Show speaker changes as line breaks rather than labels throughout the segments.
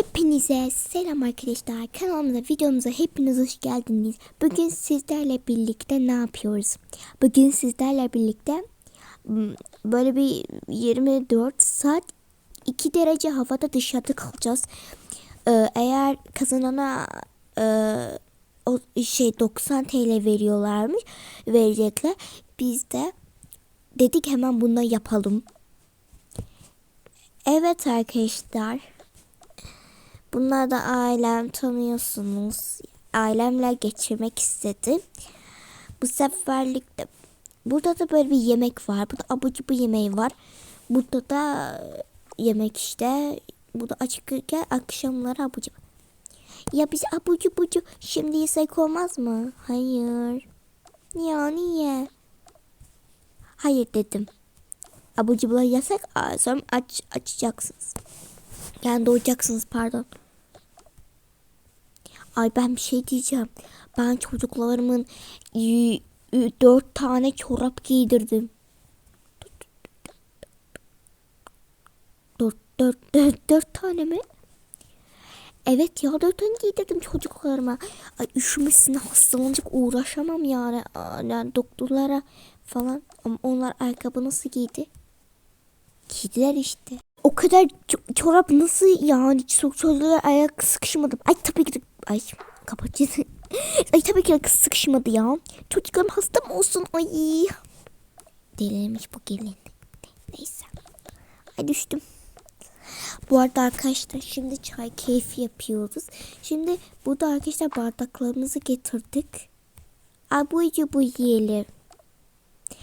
Hepinize selam arkadaşlar. Kanalımıza, videomuza hepiniz hoş geldiniz. Bugün sizlerle birlikte ne yapıyoruz? Bugün sizlerle birlikte m, böyle bir 24 saat 2 derece havada dışarıda kalacağız. Ee, eğer kazanana e, o şey 90 TL veriyorlarmış. Verecekler. Biz de dedik hemen bunu yapalım. Evet arkadaşlar. Bunlar da ailem tanıyorsunuz. Ailemle geçirmek istedim. Bu seferlik de burada da böyle bir yemek var. Burada abur cubur yemeği var. Burada da yemek işte. Burada açıkken akşamları abur cubur. Ya biz abur cuburcu şimdi yesek olmaz mı? Hayır. Ya niye? Hayır dedim. Abur cuburları aa, sonra aç, açacaksınız. Yani doyacaksınız pardon. Ay ben bir şey diyeceğim. Ben çocuklarımın dört tane çorap giydirdim. Dört, dört, dört, dört tane mi? Evet ya dört tane giydirdim çocuklarıma. Ay üşümesine hastalanacak uğraşamam yani. Yani doktorlara falan. Ama onlar ayakkabı nasıl giydi? Giydiler işte. O kadar ço- çorap nasıl yani çok çocuklar ayak sıkışmadı. Ay tabii ki ay kapatacağız. ay tabii ki sıkışmadı ya. Çocuklarım hasta mı olsun? Ay. Delirmiş bu gelin. Neyse. Ay düştüm. Bu arada arkadaşlar şimdi çay keyfi yapıyoruz. Şimdi burada arkadaşlar bardaklarımızı getirdik. Abu bu yiyelim.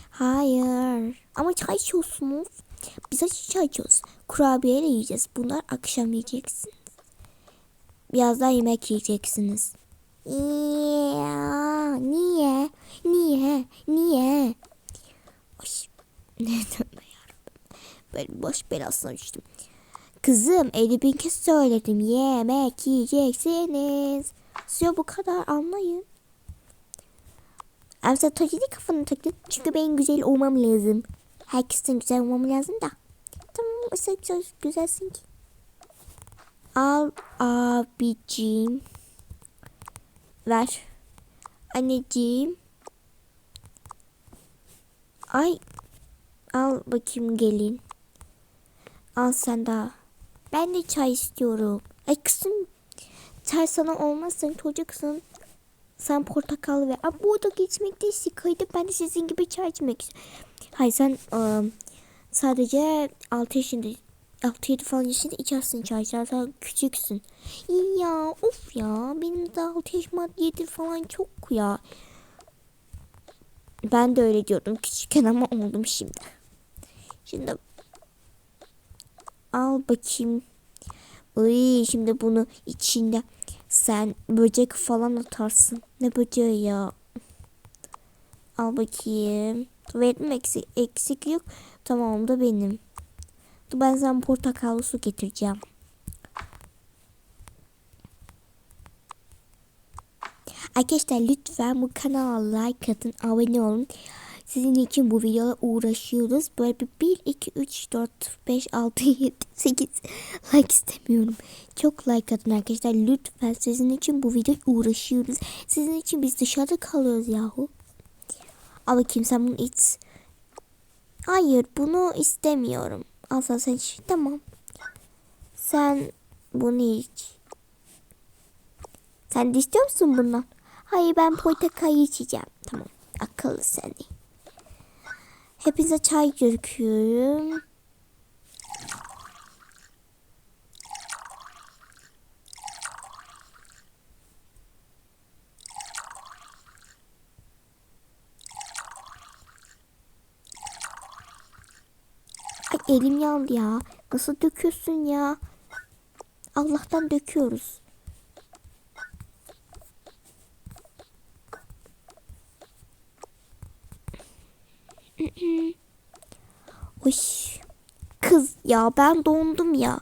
Hayır. Ama çay içiyorsunuz. Biz açı çay içiyoruz. Kurabiyeyle yiyeceğiz. Bunlar akşam yiyeceksiniz. Biraz daha yemek yiyeceksiniz. Ya, niye? Niye? Niye? Ay, neden yarabbim? Böyle boş belasına düştüm. Kızım 50 bin kez söyledim. Yemek yiyeceksiniz. Size bu kadar anlayın. Ama sen tacını kafanı takın. Çünkü ben güzel olmam lazım. Herkesten güzel olmam lazım da. Tamam sen güzel, güzelsin ki. Al abicim. Ver. Anneciğim. Ay. Al bakayım gelin. Al sen daha. Ben de çay istiyorum. Ay kızım. Çay sana olmazsın çocuksun. Sen portakal ve Aa, burada geçmek de sıkıydı. Ben de sizin gibi çay içmek istiyorum. Hayır sen ıı, sadece 6 yaşında 6-7 falan yaşında içersin çay. Daha küçüksün. Ya of ya. Benim de 6 yaşıma 7 falan çok ya. Ben de öyle diyordum küçükken ama oldum şimdi. Şimdi al bakayım. Uy, şimdi bunu içinde sen böcek falan atarsın. Ne böceği ya? Al bakayım. Tuvaletim eksik, eksik yok. Tamam da benim. Ben sana portakallı su getireceğim. Arkadaşlar lütfen bu kanala like atın, abone olun. Sizin için bu videoda uğraşıyoruz. Böyle bir 1, 2, 3, 4, 5, 6, 7, 8 like istemiyorum. Çok like atın arkadaşlar. Lütfen sizin için bu videoda uğraşıyoruz. Sizin için biz dışarıda kalıyoruz yahu. Al bakayım sen bunu iç. Hayır bunu istemiyorum. Al sen sen iç. Tamam. Sen bunu iç. Sen de istiyor musun bundan? Hayır ben portakal içeceğim. Tamam. Akıllı seni. Hepinize çay döküyorum. Elim yandı ya. Nasıl döküyorsun ya? Allah'tan döküyoruz. Uy. Kız ya ben dondum ya.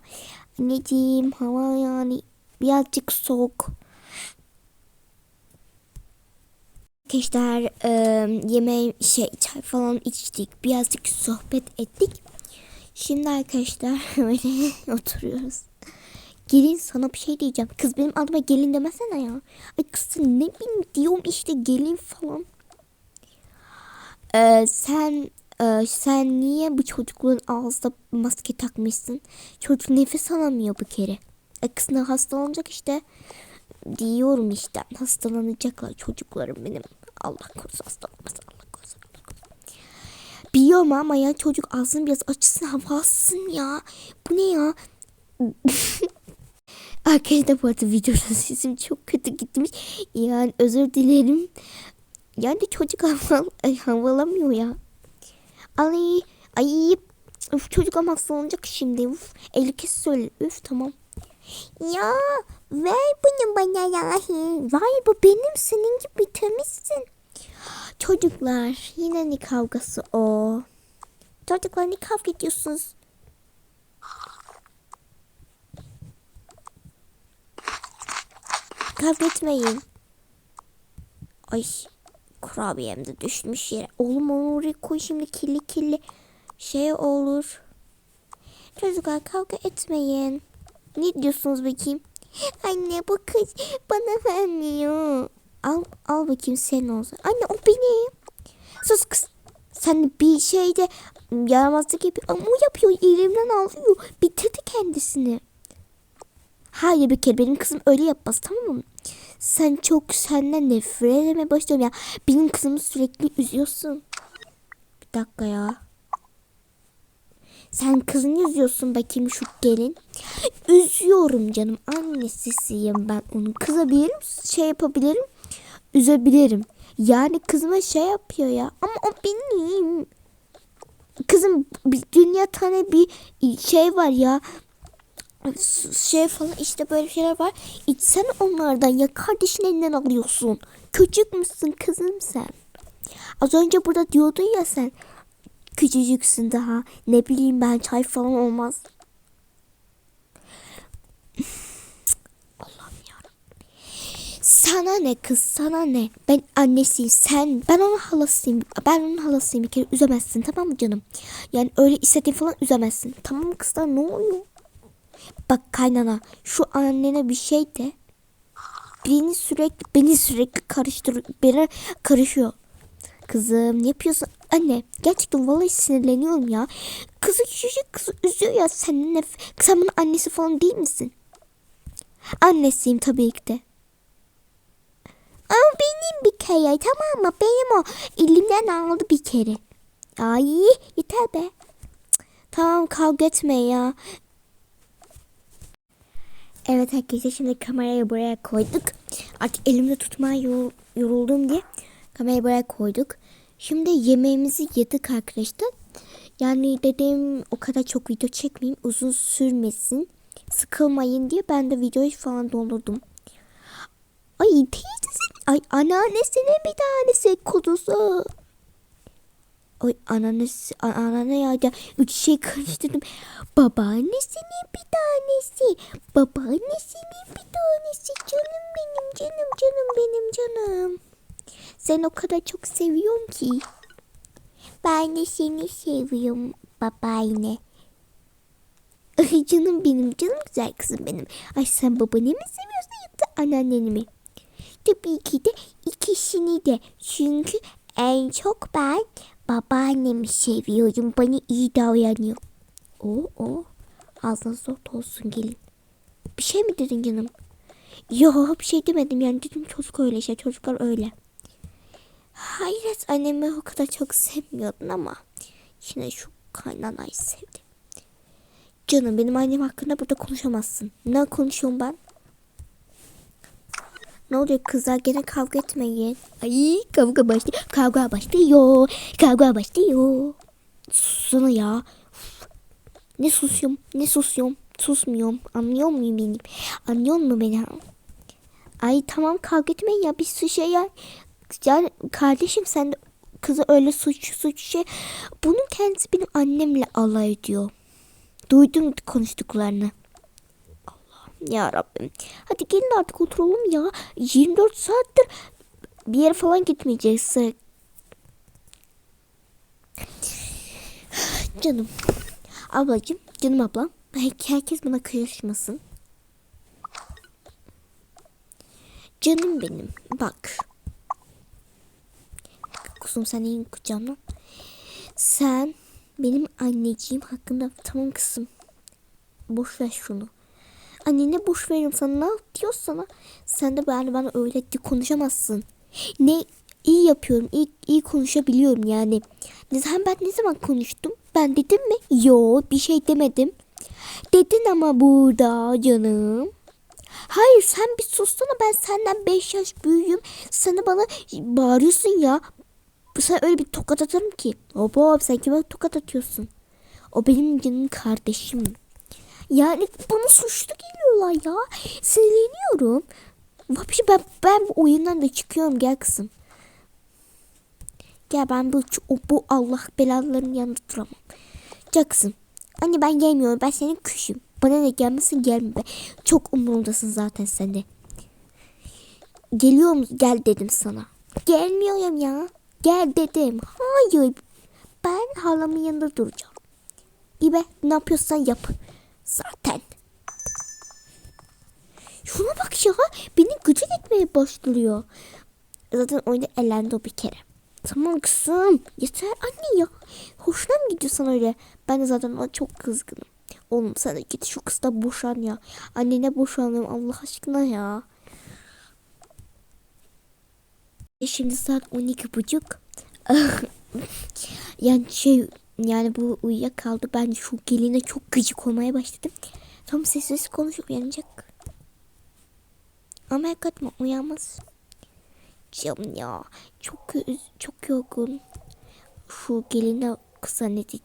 Anneciğim hava yani birazcık soğuk. Arkadaşlar yemeği şey çay falan içtik. Birazcık sohbet ettik. Şimdi arkadaşlar böyle oturuyoruz. Gelin sana bir şey diyeceğim. Kız benim adıma gelin demesene ya. Ay kız ne bileyim diyorum işte gelin falan. Ee, sen e, sen niye bu çocukların ağzına maske takmışsın? Çocuk nefes alamıyor bir kere. E, kız ne hastalanacak işte. Diyorum işte hastalanacaklar çocuklarım benim. Allah korusun hastalanmasın Allah korusun. Allah korusun. Biliyorum ama ya çocuk ağzını biraz açsın hava alsın ya. Bu ne ya? Arkadaşlar bu arada videoda sesim çok kötü gitmiş. Yani özür dilerim. Yani çocuk hava, ay, havalamıyor ya. Ay, ay, uf, çocuk ama hastalanacak şimdi. Uf, eli kes söyle. Üf tamam. Ya ver bunu bana ya. Ver bu benim senin gibi temizsin. Çocuklar yine ne kavgası o? Çocuklar ne kavga ediyorsunuz? Kavga etmeyin. Ay kurabiyem de düşmüş yere. Oğlum onu oraya koy şimdi kirli kirli şey olur. Çocuklar kavga etmeyin. Ne diyorsunuz bakayım? Anne bu kız bana vermiyor. Al, al bakayım sen olsun. Anne o benim. Sus kız. Sen bir şeyde yaramazlık yapıyor. Ama o yapıyor elimden alıyor. Bitirdi kendisini. Hayır bir kere benim kızım öyle yapmaz tamam mı? Sen çok senden nefret etmeye başlıyorum ya. Benim kızımı sürekli üzüyorsun. Bir dakika ya. Sen kızını üzüyorsun bakayım şu gelin. Üzüyorum canım. Annesisiyim ben onu. Kızabilirim, şey yapabilirim. Üzebilirim. Yani kızıma şey yapıyor ya. Ama o benim. Kızım bir dünya tane bir şey var ya şey falan işte böyle şeyler var. İçsene onlardan ya kardeşin elinden alıyorsun. Küçük müsün kızım sen? Az önce burada diyordun ya sen. Küçücüksün daha. Ne bileyim ben çay falan olmaz. Sana ne kız sana ne? Ben annesiyim sen. Ben onun halasıyım. Ben onun halasıyım bir kere üzemezsin tamam mı canım? Yani öyle istediğin falan üzemezsin. Tamam mı kızlar ne oluyor? Bak kaynana şu annene bir şey de beni sürekli beni sürekli karıştır beni karışıyor. Kızım ne yapıyorsun? Anne gerçekten vallahi sinirleniyorum ya. Kızı küçücük kızı üzüyor ya senin nef sen bunun annesi falan değil misin? Annesiyim tabii ki de. Ama benim bir kere tamam mı? Benim o elimden aldı bir kere. Ay yeter be. Tamam kavga etme ya. Evet arkadaşlar şimdi kamerayı buraya koyduk. Artık elimde tutmaya yor- yoruldum diye kamerayı buraya koyduk. Şimdi yemeğimizi yedik arkadaşlar. Yani dedim o kadar çok video çekmeyeyim uzun sürmesin. Sıkılmayın diye ben de videoyu falan doldurdum. Ay teyzesi, ay anneannesinin bir tanesi kuzusu. Ay anneannesi, anneanne ya da üç şey karıştırdım. Babaannesinin bir tanesi. Babaannesinin bir tanesi. Canım benim, canım, canım benim canım. Sen o kadar çok seviyorum ki. Ben de seni seviyorum babaanne. Ay canım benim, canım güzel kızım benim. Ay sen babanı mı seviyorsun yoksa anneanneni mi? Tabii ki de ikisini de. Çünkü en çok ben babaannemi seviyorum. Bana iyi davranıyor. O o. Ağzına zor olsun gelin. Bir şey mi dedin canım? Yok bir şey demedim yani dedim çocuk öyle şey çocuklar öyle. Hayret annemi o kadar çok sevmiyordun ama yine şu kaynanayı sevdim. Canım benim annem hakkında burada konuşamazsın. Ne konuşuyorum ben? Ne oluyor kızlar gene kavga etmeyin. Ay kavga başlıyor. Kavga başlıyor. Kavga başlıyor. Susana ya. Ne susuyorum ne susuyorum. Susmuyorum. Anlıyor muyum beni? Anlıyor mu beni? Ay tamam kavga etmeyin ya bir sürü şey ya. Yani kardeşim sen de kızı öyle suç suç şey. Bunun kendisi benim annemle alay ediyor. Duydum konuştuklarını. Ya Rabbim. Hadi gelin artık oturalım ya. 24 saattir bir yere falan gitmeyeceğiz. Canım. Ablacığım, canım ablam. Herkes bana karışmasın. Canım benim bak. Kuzum sen iyi kucağına. Sen benim anneciğim hakkında tamam kızım. Boş ver şunu. Annene boş veririm sana ne diyor sana. Sen de yani bana öyle konuşamazsın. Ne iyi yapıyorum. iyi, iyi konuşabiliyorum yani. Zaman ben ne zaman konuştum? Ben dedim mi? Yo bir şey demedim. Dedin ama burada canım. Hayır sen bir sussana ben senden 5 yaş büyüğüm. Sana bana bağırıyorsun ya. Sen öyle bir tokat atarım ki. Hop sen kime tokat atıyorsun? O benim canım kardeşim. Yani bana suçlu geliyorlar ya. Sinirleniyorum. Vapşi ben, ben bu oyundan da çıkıyorum gel kızım. Gel ben bu, bu Allah belalarının yanında duramam. Gel kızım. Anne ben gelmiyorum ben senin kuşum. Bana ne gelmesin gelme be. Çok umurumdasın zaten sen de. Geliyor musun? Gel dedim sana. Gelmiyorum ya. Gel dedim. Hayır. Ben halamın yanında duracağım. İyi be ne yapıyorsan yap. Zaten. Şuna bak ya. Beni gıcık etmeye başlıyor. Zaten oyunda elendi o bir kere. Tamam kızım. Yeter anne ya. Hoşuna mı gidiyor sana öyle? Ben de zaten ona çok kızgınım. Oğlum sen de git şu kızla boşan ya. Annene boşanıyorum Allah aşkına ya. E Şimdi saat 12 buçuk. yani şey yani bu uyuyakaldı. Ben şu geline çok gıcık olmaya başladım. Tam sessiz konuşup uyanacak. Ama hakikaten uyanmaz. Canım ya çok çok yorgun. Şu geline kısa ne dedi?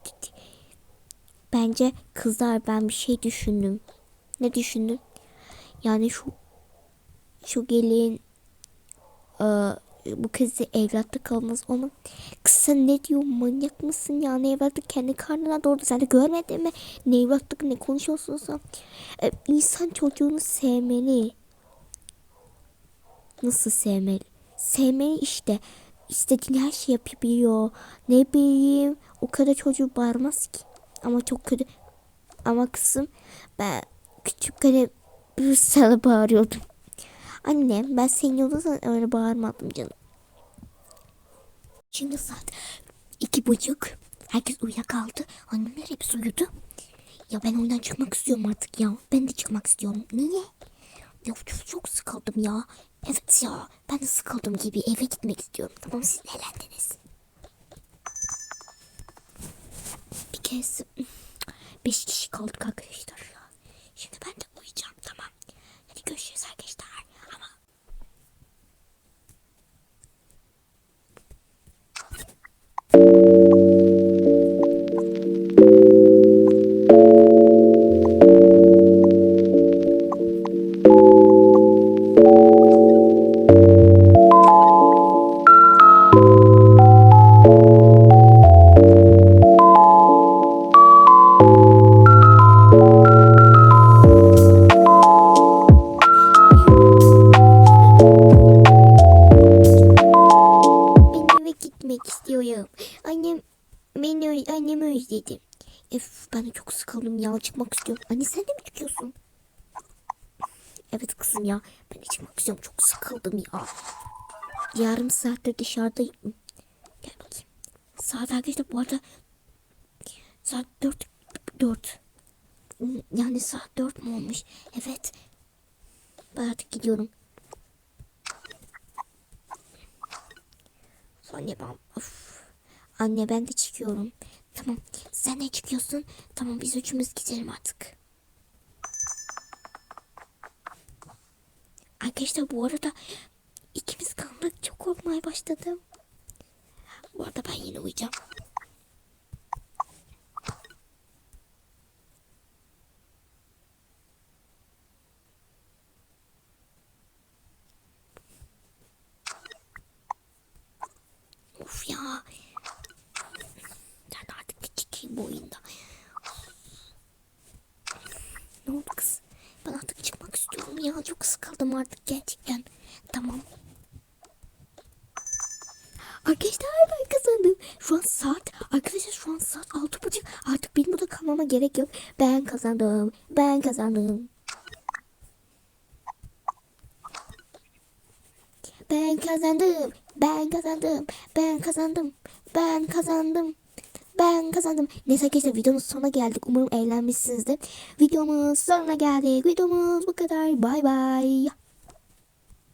Bence kızlar ben bir şey düşündüm. Ne düşündün? Yani şu şu gelin e, bu kızı evlatta kalmaz onun. Kız sen ne diyor manyak mısın ya ne evlatlık kendi karnına doğru sen de görmedin mi? Ne evlatlık ne konuşuyorsun sen? E, insan çocuğunu sevmeli. Nasıl sevmeli? Sevmeli işte. İstediğin her şey yapabiliyor. Ne bileyim o kadar çocuğu bağırmaz ki. Ama çok kötü. Ama kızım ben küçükken bir sana bağırıyordum. Anne ben senin yolda öyle bağırmadım canım. Şimdi saat iki buçuk. Herkes uyuyakaldı. Annemler hepsi uyudu. Ya ben oyundan çıkmak istiyorum artık ya. Ben de çıkmak istiyorum. Niye? Ya çok, çok sıkıldım ya. Evet ya ben de sıkıldım gibi eve gitmek istiyorum. Tamam siz eğlendiniz. Bir kez beş kişi kaldık arkadaşlar ya. Şimdi ben de çıkmak istiyorum. Anne sen de mi çıkıyorsun? Evet kızım ya ben de çıkmak istiyorum çok sıkıldım ya. Yarım saattir dışarıdayım. Gel bakayım. Saat arkadaşlar bu arada saat dört dört. Yani saat dört mü olmuş? Evet. Ben artık gidiyorum. Anne ben of. Anne ben de çıkıyorum. Tamam. Sen de çıkıyorsun. Tamam biz üçümüz gidelim artık. Arkadaşlar bu arada ikimiz kaldık. Çok korkmaya başladım. Bu arada ben yine uyuyacağım. Of ya. Ben artık bir çıkayım bu oyunda. Ne oldu kız? Ben artık çıkmak istiyorum ya. Çok sıkıldım artık gerçekten. Tamam. Arkadaşlar ben kazandım. Şu an saat arkadaşlar şu an saat altı buçuk. Artık benim burada kalmama gerek yok. Ben kazandım. Ben kazandım. Ben kazandım. Ben kazandım. Ben kazandım. Ben kazandım. Ben kazandım. Neyse arkadaşlar videonun sonuna geldik. Umarım eğlenmişsinizdir. Videomuz sonuna geldik. Videomuz bu kadar. Bay bay.